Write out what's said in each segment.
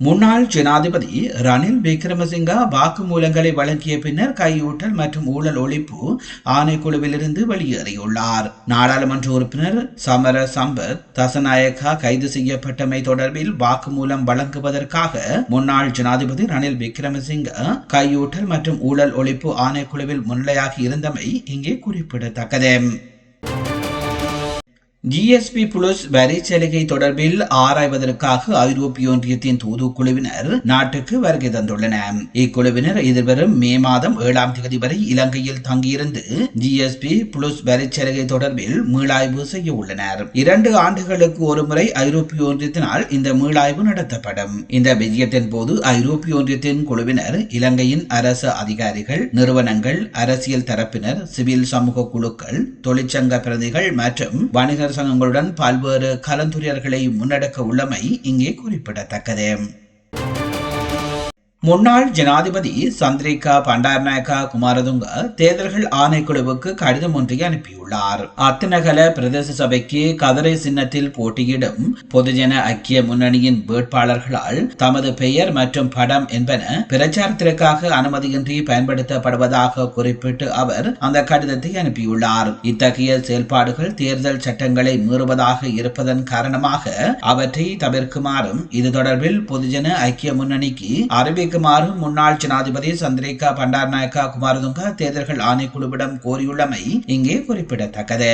முன்னாள் ஜனாதிபதி ரணில் விக்ரமசிங்கா வாக்குமூலங்களை வழங்கிய பின்னர் கையூட்டல் மற்றும் ஊழல் ஒழிப்பு ஆணைக்குழுவிலிருந்து வெளியேறியுள்ளார். நாடாளுமன்ற உறுப்பினர் சமர சம்பத் தசநாயக்கா கைது செய்யப்பட்டமை தொடர்பில் வாக்குமூலம் வழங்குவதற்காக முன்னாள் ஜனாதிபதி ரணில் விக்ரமசிங்க கையூட்டல் மற்றும் ஊழல் ஒழிப்பு ஆணைக்குழுவில் முன்னிலையாகி இருந்தமை இங்கே குறிப்பிடத்தக்கது. ஜிஎஸ்பி புளஸ் வரி சலுகை தொடர்பில் ஆராய்வதற்காக ஐரோப்பிய ஒன்றியத்தின் தூதுக்குழுவினர் நாட்டுக்கு வருகை தந்துள்ளனர். இக்குழுவினர் எதிர்வரும் மே மாதம் ஏழாம் தேதி வரை இலங்கையில் தங்கியிருந்து ஜிஎஸ்பி புளஸ் வரி சலுகை தொடர்பில் மீளாய்வு செய்ய உள்ளனர். இரண்டு ஆண்டுகளுக்கு ஒருமுறை ஐரோப்பிய ஒன்றியத்தினால் இந்த மீளாய்வு நடத்தப்படும். இந்த விஜயத்தின் போது ஐரோப்பிய ஒன்றியத்தின் குழுவினர் இலங்கையின் அரசு அதிகாரிகள் நிறுவனங்கள் அரசியல் தரப்பினர் சிவில் சமூக குழுக்கள் தொழிற்சங்க பிரதிகள் மற்றும் வணிகர் சங்கங்களுடன் பல்வேறு கலந்துரையாடல்களை முன்னெடுக்க உள்ளமை இங்கே குறிப்பிடத்தக்கது. முன்னாள் ஜனாதிபதி சந்திரிகா பண்டாரநாயக்கா குமாரதுங்க தேர்தல்கள் ஆணைக்குழுவுக்கு கடிதம் ஒன்றை அனுப்பியுள்ளார். அத்தனகல பிரதேச சபைக்கு கதரை சின்னத்தில் போட்டியிடும் பொதுஜன ஐக்கிய முன்னணியின் வேட்பாளர்களால் தமது பெயர் மற்றும் படம் என்பன பிரச்சாரத்திற்காக அனுமதியின்றி பயன்படுத்தப்படுவதாக குறிப்பிட்டு அவர் அந்த கடிதத்தை அனுப்பியுள்ளார். இத்தகைய செயல்பாடுகள் தேர்தல் சட்டங்களை மீறுவதாக இருப்பதன் காரணமாக அவற்றை தவிர்க்குமாறும் இது தொடர்பில் பொதுஜன ஐக்கிய முன்னணிக்கு அறிவி அறிவிக்குமாறு முன்னாள் ஜனாதிபதி சந்திரிகா பண்டாரநாயக்கா குமாரதுங்க தேர்தல்கள் ஆணைக்குழுவிடம் கோரியுள்ளமை இங்கே குறிப்பிடத்தக்கது.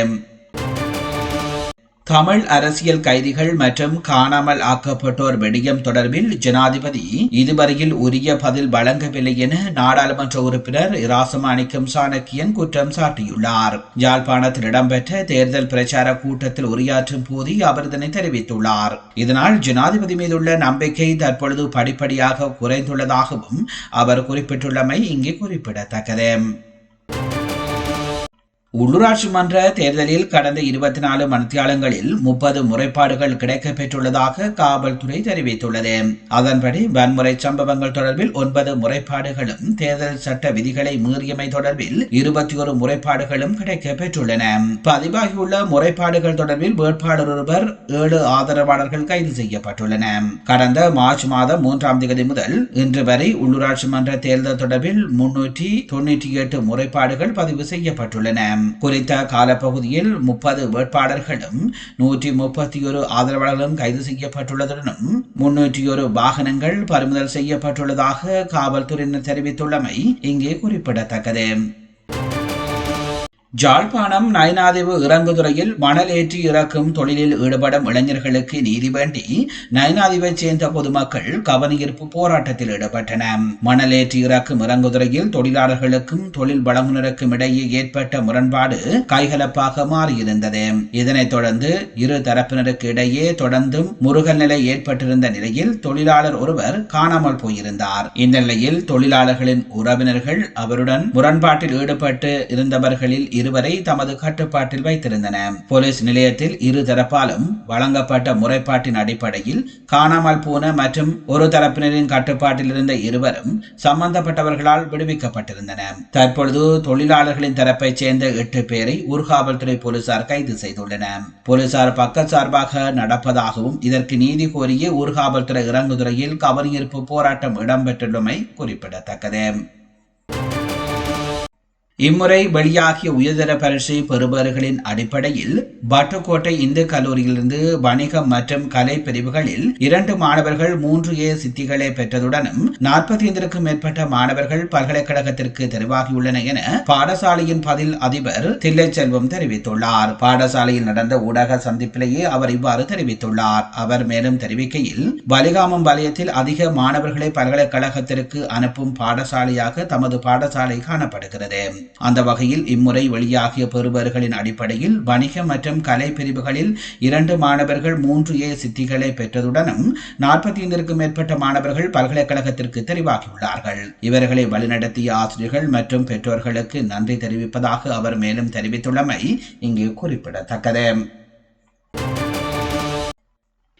தமிழ் அரசியல் கைதிகள் மற்றும் காணாமல் ஆக்கப்பட்டோர் வெடியம் தொடர்பில் ஜனாதிபதி இதுவரையில் உரிய பதில் வழங்கவில்லை என நாடாளுமன்ற உறுப்பினர் இராசமாணிக்கம் சாணக்கியன் குற்றம் சாட்டியுள்ளார். யாழ்ப்பாணத்தில் இடம்பெற்ற தேர்தல் பிரச்சார கூட்டத்தில் உரையாற்றும் போது அவர் இதனை தெரிவித்துள்ளார். இதனால் ஜனாதிபதி மீதுள்ள நம்பிக்கை தற்பொழுது படிப்படியாக குறைந்துள்ளதாகவும் அவர் குறிப்பிட்டுள்ளமை இங்கே குறிப்பிடத்தக்கது. உள்ளூராட்சி மன்ற தேர்தலில் கடந்த இருபத்தி நாலு மணித்தியாலங்களில் முப்பது முறைப்பாடுகள் கிடைக்கப்பெற்றுள்ளதாக காவல்துறை தெரிவித்துள்ளது. அதன்படி வன்முறை சம்பவங்கள் தொடர்பில் ஒன்பது முறைப்பாடுகளும் தேர்தல் சட்ட விதிகளை மீறியமை தொடர்பில் இருபத்தி ஒரு முறைப்பாடுகளும் கிடைக்கப்பெற்றுள்ளன. பதிவாகியுள்ள முறைப்பாடுகள் தொடர்பில் வேட்பாளர் ஒருவர் ஏழு ஆதரவாளர்கள் கைது செய்யப்பட்டுள்ளன. கடந்த மார்ச் மாதம் மூன்றாம் தேதி முதல் இன்று வரை உள்ளூராட்சி மன்ற தேர்தல் தொடர்பில் முன்னூற்றி தொன்னூற்றி எட்டு முறைப்பாடுகள் பதிவு செய்யப்பட்டுள்ளன. குறித்த காலப்பகுதியில் முப்பது வேட்பாளர்களும் நூற்றி முப்பத்தி ஒரு ஆதரவாளர்களும் கைது செய்யப்பட்டுள்ளதுடனும் முன்னூற்றி ஒரு வாகனங்கள் பறிமுதல் செய்யப்பட்டுள்ளதாக காவல்துறையினர் தெரிவித்துள்ளமை இங்கே குறிப்பிடத்தக்கது. ஜாழ்ப்பாணம் நயனாதேவு இறங்குதுறையில் மணல் ஏற்றி இறக்கும் தொழிலில் ஈடுபடும் இளைஞர்களுக்கு நீதி வேண்டி நயனாதேவைச் சேர்ந்த பொதுமக்கள் கவனஈர்ப்பு போராட்டத்தில் ஈடுபட்டன மணல் ஏற்றி இறக்கும் இறங்குதுறையில் தொழிலாளர்களுக்கும் தொழில் வழங்குனருக்கும் இடையே ஏற்பட்ட முரண்பாடு கைகலப்பாக மாறியிருந்தது. இதனைத் தொடர்ந்து இரு தரப்பினருக்கு இடையே தொடர்ந்தும் முருகல் நிலை ஏற்பட்டிருந்த நிலையில் தொழிலாளர் ஒருவர் காணாமல் போயிருந்தார். இந்நிலையில் தொழிலாளர்களின் உறவினர்கள் அவருடன் முரண்பாட்டில் ஈடுபட்டு இருந்தவர்களில் இருவரை தமது கட்டுப்பாட்டில் வைத்திருந்தன. போலீஸ் நிலையத்தில் இரு தரப்பாலும் வழங்கப்பட்ட முறைப்பாட்டின் அடிப்படையில் காணாமல் போன மற்றும் ஒரு தரப்பினரின் கட்டுப்பாட்டில் இருந்த இருவரும் சம்பந்தப்பட்டவர்களால் விடுவிக்கப்பட்டிருந்தன. தற்பொழுது தொழிலாளர்களின் தரப்பைச் சேர்ந்த எட்டு பேரை ஊர்காவல்துறை போலீசார் கைது செய்துள்ளனர் போலீசார் பக்கச்சார்பாக நடப்பதாகவும் இதற்கு நீதி கோரிய ஊர்காவல்துறை இறங்குதுறையில் கவனியிருப்பு போராட்டம் இடம்பெற்றுள்ளமை குறிப்பிடத்தக்கது. இம்முறை வெளியாகிய உயர்தர பரிசு பெறுபவர்களின் அடிப்படையில் பட்டுக்கோட்டை இந்து கல்லூரியிலிருந்து வணிகம் மற்றும் கலை பிரிவுகளில் இரண்டு மாணவர்கள் மூன்று ஏ சித்திகளை பெற்றதுடனும் நாற்பத்தி ஐந்திற்கும் மேற்பட்ட மாணவர்கள் பல்கலைக்கழகத்திற்கு தெரிவாகியுள்ளன என பாடசாலையின் பதில் அதிபர் தில்லை செல்வம் தெரிவித்துள்ளார். பாடசாலையில் நடந்த ஊடக சந்திப்பிலேயே அவர் இவ்வாறு தெரிவித்துள்ளார். அவர் மேலும் தெரிவிக்கையில் வலிகாமம் வலயத்தில் அதிக மாணவர்களை பல்கலைக்கழகத்திற்கு அனுப்பும் பாடசாலையாக தமது பாடசாலை காணப்படுகிறது. அந்த வகையில் இம்முறை வெளியாகிய பெறுபர்களின் அடிப்படையில் வணிக மற்றும் கலை பிரிவுகளில் இரண்டு மாணவர்கள் மூன்று ஏ சித்திகளை பெற்றதுடனும் நாற்பத்தி ஐந்திற்கும் மேற்பட்ட மாணவர்கள் பல்கலைக்கழகத்திற்கு தெரிவாகியுள்ளார்கள். இவர்களை வழிநடத்திய ஆசிரியர்கள் மற்றும் பெற்றோர்களுக்கு நன்றி தெரிவிப்பதாக அவர் மேலும் தெரிவித்துள்ளமை இங்கு குறிப்பிடத்தக்கது.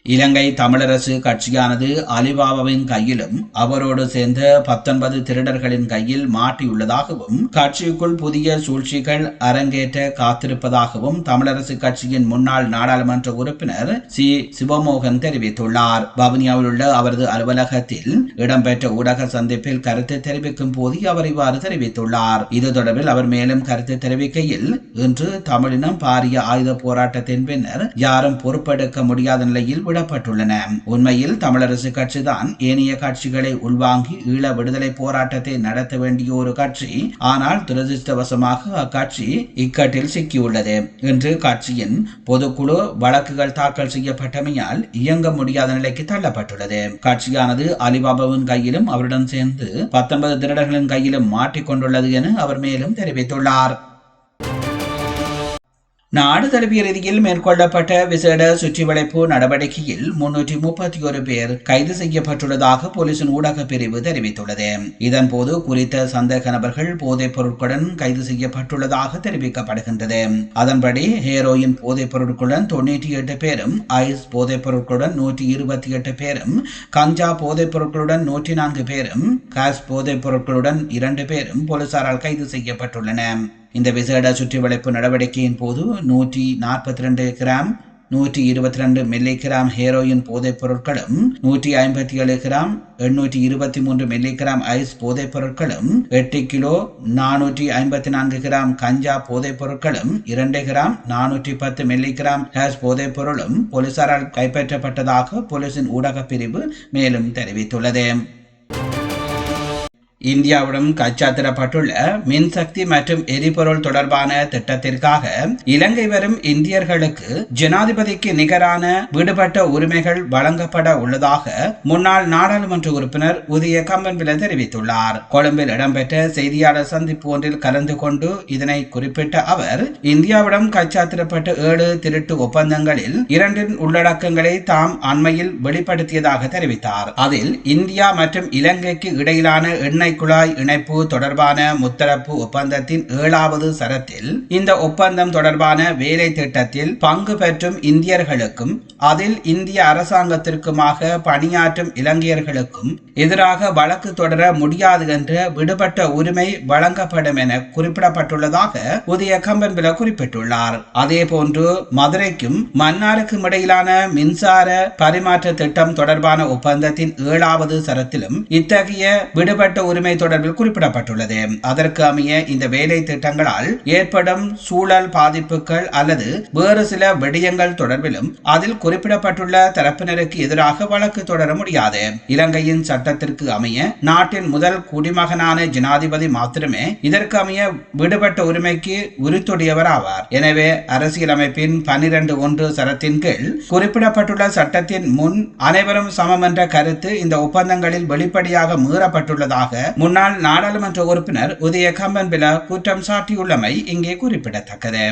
இலங்கை தமிழரசு கட்சியானது அலிபாபாவின் கையிலும் அவரோடு சேர்ந்த பத்தொன்பது திருடர்களின் கையில் மாட்டியுள்ளதாகவும் கட்சிக்குள் புதிய சூழ்ச்சிகள் அரங்கேற்ற காத்திருப்பதாகவும் தமிழரசு கட்சியின் முன்னாள் நாடாளுமன்ற உறுப்பினர் சி. சிவமோகன் தெரிவித்துள்ளார். வவுனியாவில் உள்ள அவரது அலுவலகத்தில் இடம்பெற்ற ஊடக சந்திப்பில் கருத்து தெரிவிக்கும் போது அவர் இவ்வாறு தெரிவித்துள்ளார். இது தொடர்பில் அவர் மேலும் கருத்து தெரிவிக்கையில் இன்று தமிழினம் பாரிய ஆயுத போராட்டத்தின் பின்னர் யாரும் பொறுப்பெடுக்க முடியாத நிலையில் விடப்பட்டுள்ளன உண்மையில் தமிழரசு கட்சிதான் ஏனைய கட்சிகளை உள்வாங்கி ஈழ விடுதலை போராட்டத்தை நடத்த வேண்டிய ஒரு கட்சி. ஆனால் துரதிருஷ்டவசமாக அக்கட்சி இக்கட்டில் சிக்கியுள்ளது. இன்று கட்சியின் பொதுக்குழு வழக்குகள் தாக்கல் செய்யப்பட்டமையால் இயங்க முடியாத நிலைக்கு தள்ளப்பட்டுள்ளது. கட்சியானது அலிபாபாவின் கையிலும் அவருடன் சேர்ந்து பத்தொன்பது திருடர்களின் கையிலும் மாட்டிக்கொண்டுள்ளது என அவர் மேலும் தெரிவித்துள்ளார். நாடு தழுவிய ரீதியில் மேற்கொள்ளப்பட்ட விசேட சுற்றிவளைப்பு நடவடிக்கையில் முன்னூற்றி முப்பத்தி ஒரு பேர் கைது செய்யப்பட்டுள்ளதாக போலீசின் ஊடக பிரிவு தெரிவித்துள்ளது. இதன்போது குறித்த சந்தேக நபர்கள் போதைப் பொருட்களுடன் கைது செய்யப்பட்டுள்ளதாக தெரிவிக்கப்படுகின்றது. அதன்படி ஹேரோயின் போதைப் பொருட்களுடன் தொண்ணூற்றி எட்டு பேரும் ஐஸ் போதைப் பொருட்களுடன் நூற்றி இருபத்தி எட்டு பேரும் கஞ்சா போதைப் பொருட்களுடன் நூற்றி நான்கு பேரும் காஸ் போதைப் பொருட்களுடன் இரண்டு பேரும் போலீசாரால் கைது செய்யப்பட்டுள்ளன. இந்த விசேட சுற்றி வளைப்பு நடவடிக்கையின் போது நூற்றி நாற்பத்தி ரெண்டு கிராம் நூற்றி இருபத்தி ரெண்டு மில்லி கிராம் ஹேரோயின் போதைப் பொருட்களும் நூற்றி ஐம்பத்தி ஏழு கிராம் எண்ணூற்றி இருபத்தி மூன்று மில்லி கிராம் ஐஸ் போதைப் பொருட்களும் எட்டு கிலோ நானூற்றி ஐம்பத்தி நான்கு கிராம் கஞ்சா போதைப் பொருட்களும் இரண்டு கிராம் நானூற்றி பத்து மில்லி கிராம் ஹேஸ் போதைப் பொருளும் போலீசாரால் கைப்பற்றப்பட்டதாக போலீசின் ஊடக பிரிவு மேலும் தெரிவித்துள்ளது. இந்தியாவுடன் கைச்சாத்திடப்பட்டுள்ள மின்சக்தி மற்றும் எரிபொருள் தொடர்பான திட்டத்திற்காக இலங்கை வரும் இந்தியர்களுக்கு ஜனாதிபதிக்கு நிகரான விடுபட்ட உரிமைகள் வழங்கப்பட உள்ளதாக முன்னாள் நாடாளுமன்ற உறுப்பினர் உதய கம்பன்பில தெரிவித்துள்ளார். கொழும்பில் இடம்பெற்ற செய்தியாளர் சந்திப்பு ஒன்றில் கலந்து கொண்டு இதனை குறிப்பிட்ட அவர் இந்தியாவிடம் கைச்சாத்திடப்பட்ட ஏழு திருட்டு ஒப்பந்தங்களில் இரண்டின் உள்ளடக்கங்களை தாம் அண்மையில் வெளிப்படுத்தியதாக தெரிவித்தார். அதில் இந்தியா மற்றும் இலங்கைக்கு இடையிலான எண்ணெய் குழாய் இணைப்பு தொடர்பான முத்தரப்பு ஒப்பந்தத்தின் ஏழாவது சரத்தில் இந்த ஒப்பந்தம் தொடர்பான வேலை திட்டத்தில் பங்கு பெற்றும் இந்தியர்களுக்கும் அதில் இந்திய அரசாங்கத்திற்குமாக பணியாற்றும் இலங்கையர்களுக்கும் எதிராக வழக்கு தொடர முடியாது என்ற விடுபட்ட உரிமை வழங்கப்படும் என குறிப்பிடப்பட்டுள்ளதாக உதய கம்பன்பில குறிப்பிட்டுள்ளார். அதே போன்று மதுரைக்கும் மன்னாருக்கும் இடையிலான மின்சார பரிமாற்ற திட்டம் தொடர்பான ஒப்பந்தத்தின் ஏழாவது சரத்திலும் இத்தகைய விடுபட்ட உரிமை தொடர்பில் குறிப்பிடப்பட்டுள்ளது. அதற்கு அமைய இந்த வேலை திட்டங்களால் ஏற்படும் சூழல் பாதிப்புகள் அல்லது வேறு சில விடயங்கள் தொடர்பிலும் அதில் குறிப்பிடப்பட்டுள்ள தரப்பினருக்கு எதிராக வழக்கு தொடர முடியாது. இலங்கையின் சட்டத்திற்கு அமைய நாட்டின் முதல் குடிமகனான ஜனாதிபதி மாத்திரமே இதற்கு அமைய விடுபட்ட உரிமைக்கு உரித்துடையவர் ஆவார் எனவே அரசியலமைப்பின் பனிரெண்டு ஒன்று சரத்தின் கீழ் குறிப்பிடப்பட்டுள்ள சட்டத்தின் முன் அனைவரும் சமம் என்ற கருத்து இந்த ஒப்பந்தங்களில் வெளிப்படையாக மீறப்பட்டுள்ளதாக முன்னாள் நாடாளுமன்ற உறுப்பினர் உதய கம்பன்பில குற்றம் சாட்டியுள்ளமை இங்கே குறிப்பிடத்தக்கது.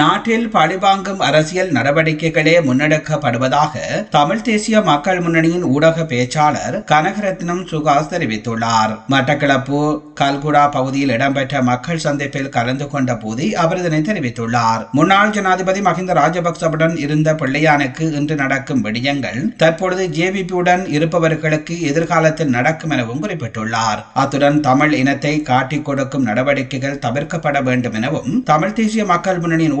நாட்டில் பழிவாங்கும் அரசியல் நடவடிக்கைகளே முன்னெடுக்கப்படுவதாக தமிழ் தேசிய மக்கள் முன்னணியின் ஊடக பேச்சாளர் கனகரத்னம் சுகாஸ் தெரிவித்துள்ளார். மட்டக்களப்பு கல்குடா பகுதியில் இடம்பெற்ற மக்கள் சந்திப்பில் கலந்து கொண்ட போது அவர் இதனை தெரிவித்துள்ளார். முன்னாள் ஜனாதிபதி மஹிந்த ராஜபக்சவுடன் இருந்த பிள்ளையானுக்கு இன்று நடக்கும் விடயங்கள் தற்பொழுது ஜேவிபியுடன் இருப்பவர்களுக்கு எதிர்காலத்தில் நடக்கும் எனவும் குறிப்பிட்டுள்ளார். அத்துடன் தமிழ் இனத்தை காட்டிக் கொடுக்கும் நடவடிக்கைகள் தவிர்க்கப்பட வேண்டும் எனவும் தமிழ் தேசிய மக்கள் முன்னணியின்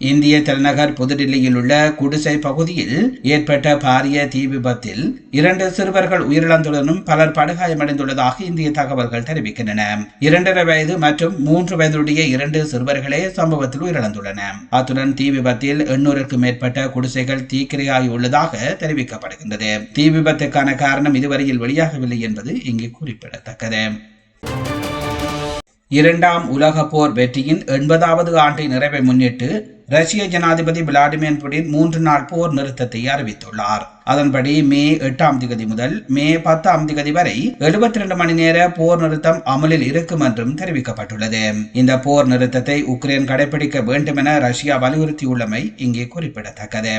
இந்திய தலைநகர் புதுடில்லியில் உள்ள குடிசை பகுதியில் ஏற்பட்ட பாரிய தீ விபத்தில் இரண்டு சிறுவர்கள் உயிரிழந்துள்ளதும் பலர் படுகாயமடைந்துள்ளதாக இந்திய தகவல்கள் தெரிவிக்கின்றன. இரண்டரை வயது மற்றும் மூன்று வயதுடைய இரண்டு சிறுவர்களே சம்பவத்தில் உயிரிழந்துள்ளன. அத்துடன் தீ விபத்தில் எண்ணூறுக்கும் மேற்பட்ட குடிசைகள் தீக்கிரையாகி உள்ளதாக தெரிவிக்கப்படுகின்றது. தீ விபத்துக்கான காரணம் இதுவரையில் வெளியாகவில்லை என்பது இங்கு குறிப்பிடத்தக்கது. இரண்டாம் உலக போர் வெற்றியின் எண்பதாவது ஆண்டை நிறைவை முன்னிட்டு ரஷ்ய ஜனாதிபதி விளாடிமிர் புடின் மூன்று நாள் போர் நிறுத்தத்தை அறிவித்துள்ளார். அதன்படி மே எட்டாம் திகதி முதல் மே பத்தாம் திகதி வரை எழுபத்தி ரெண்டு மணி நேர போர் நிறுத்தம் அமலில் இருக்கும் என்றும் தெரிவிக்கப்பட்டுள்ளது. இந்த போர் நிறுத்தத்தை உக்ரைன் கடைபிடிக்க வேண்டும் என ரஷ்யா வலியுறுத்தியுள்ளமை இங்கே குறிப்பிடத்தக்கது.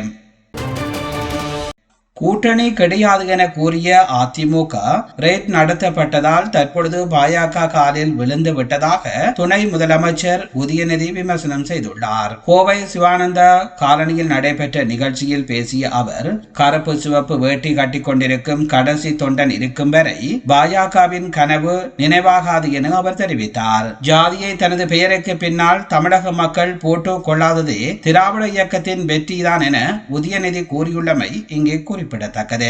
கூட்டணி கிடையாது என கூறிய அதிமுக ரேட் நடத்தப்பட்டதால் தற்பொழுது பாஜக காலில் விழுந்து விட்டதாக துணை முதலமைச்சர் உதயநிதி விமர்சனம் செய்துள்ளார். கோவை சிவானந்தா காலனியில் நடைபெற்ற நிகழ்ச்சியில் பேசிய அவர் கருப்பு சிவப்பு வேட்டி கட்டிக் கொண்டிருக்கும் கடைசி தொண்டன் இருக்கும் வரை பாஜகவின் கனவு நினைவாகாது என அவர் தெரிவித்தார். ஜாதியை தனது பெயருக்கு பின்னால் தமிழக மக்கள் போட்டு கொள்ளாததே திராவிட இயக்கத்தின் வெற்றிதான் என உதயநிதி கூறியுள்ளமை இங்கே குறிப்பிட்டார் குறிப்பிடத்தக்கது